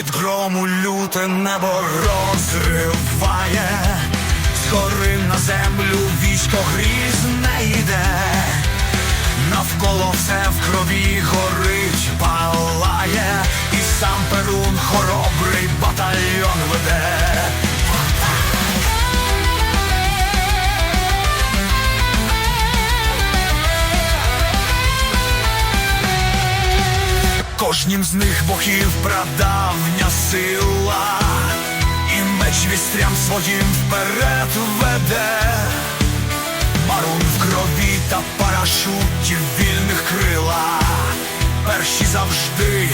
від грому люте небо розриває, згори на землю вічко гріє. Кожнім з них богів прадавня сила, і меч вістрям своїм вперед веде. Марун в крові та парашуті вільних крила. Перші завжди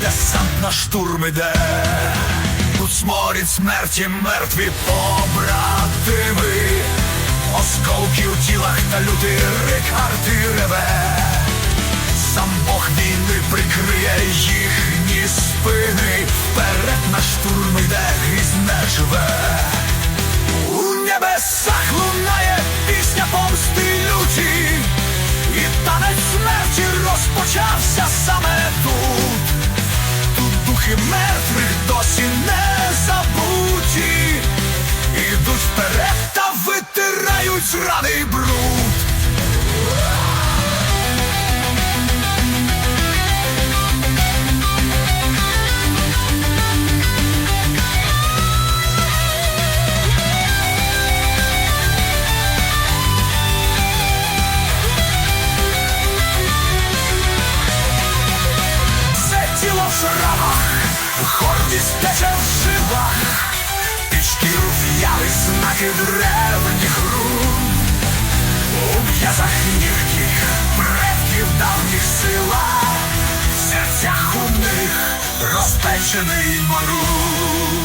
десант на штурм іде. Тут сморід смерті мертві побратими. Осколки у тілах та лютий рик арти реве. Сам Бог війни прикриє їхні спини. Вперед на штурм йде грізне живе. У небесах лунає пісня помсти люті, і танець смерті розпочався саме тут. Тут духи мертвих досі не забуті, ідуть вперед та витирають зраний бруд. Шрамах, гордість тече в жилах, під шкіру в'яли знаки древніх рун. У м'язах нігких предків давніх сила, в серцях у них розпечений марун.